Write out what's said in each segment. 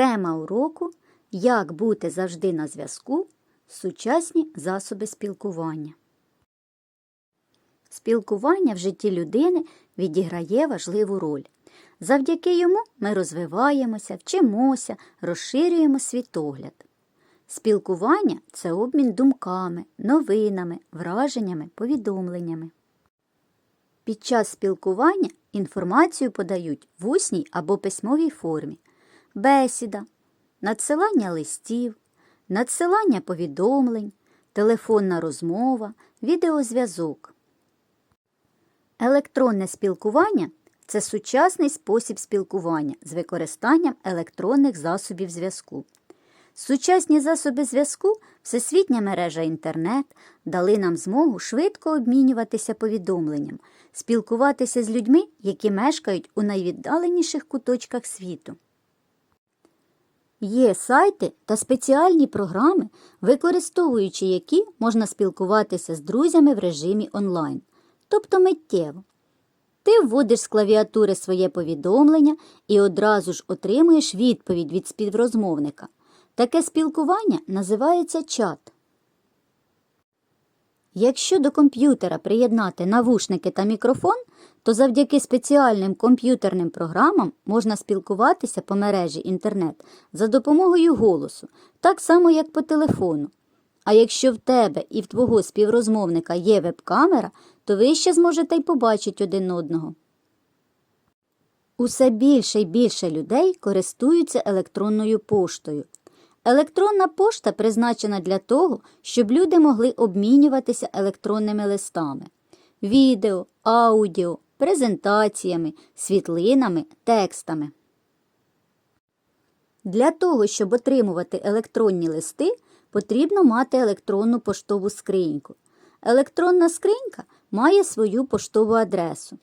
Тема уроку Як бути завжди на зв'язку. Сучасні засоби спілкування. Спілкування в житті людини відіграє важливу роль. Завдяки йому ми розвиваємося, вчимося, розширюємо світогляд. Спілкування це обмін думками, новинами, враженнями, повідомленнями. Під час спілкування інформацію подають в усній або письмовій формі, бесіда, надсилання листів, надсилання повідомлень, телефонна розмова, відеозв'язок. Електронне спілкування це сучасний спосіб спілкування з використанням електронних засобів зв'язку. Сучасні засоби зв'язку, всесвітня мережа інтернет дали нам змогу швидко обмінюватися повідомленням, спілкуватися з людьми, які мешкають у найвіддаленіших куточках світу. Є сайти та спеціальні програми, використовуючи які можна спілкуватися з друзями в режимі онлайн, тобто миттєво. Ти вводиш з клавіатури своє повідомлення і одразу ж отримуєш відповідь від співрозмовника. Таке спілкування називається чат. Якщо до комп'ютера приєднати навушники та мікрофон, то завдяки спеціальним комп'ютерним програмам можна спілкуватися по мережі інтернет за допомогою голосу, так само як по телефону. А якщо в тебе і в твого співрозмовника є веб-камера, то ви ще зможете й побачити один одного. Усе більше й більше людей користуються електронною поштою. Електронна пошта призначена для того, щоб люди могли обмінюватися електронними листами, відео, аудіо, презентаціями, світлинами, текстами. Для того, щоб отримувати електронні листи, потрібно мати електронну поштову скриньку. Електронна скринька має свою поштову адресу.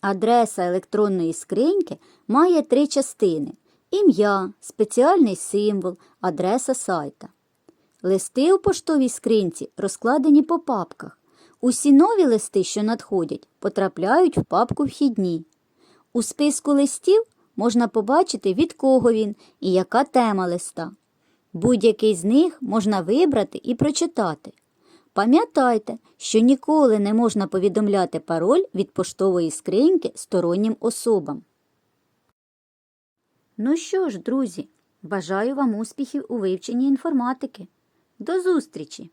Адреса електронної скриньки має три частини ім'я, спеціальний символ, адреса сайта. Листи у поштовій скринці розкладені по папках. Усі нові листи, що надходять, потрапляють в папку вхідні. У списку листів можна побачити, від кого він і яка тема листа. Будь-який з них можна вибрати і прочитати. Пам'ятайте, що ніколи не можна повідомляти пароль від поштової скриньки стороннім особам. Ну що ж, друзі, бажаю вам успіхів у вивченні інформатики. До зустрічі!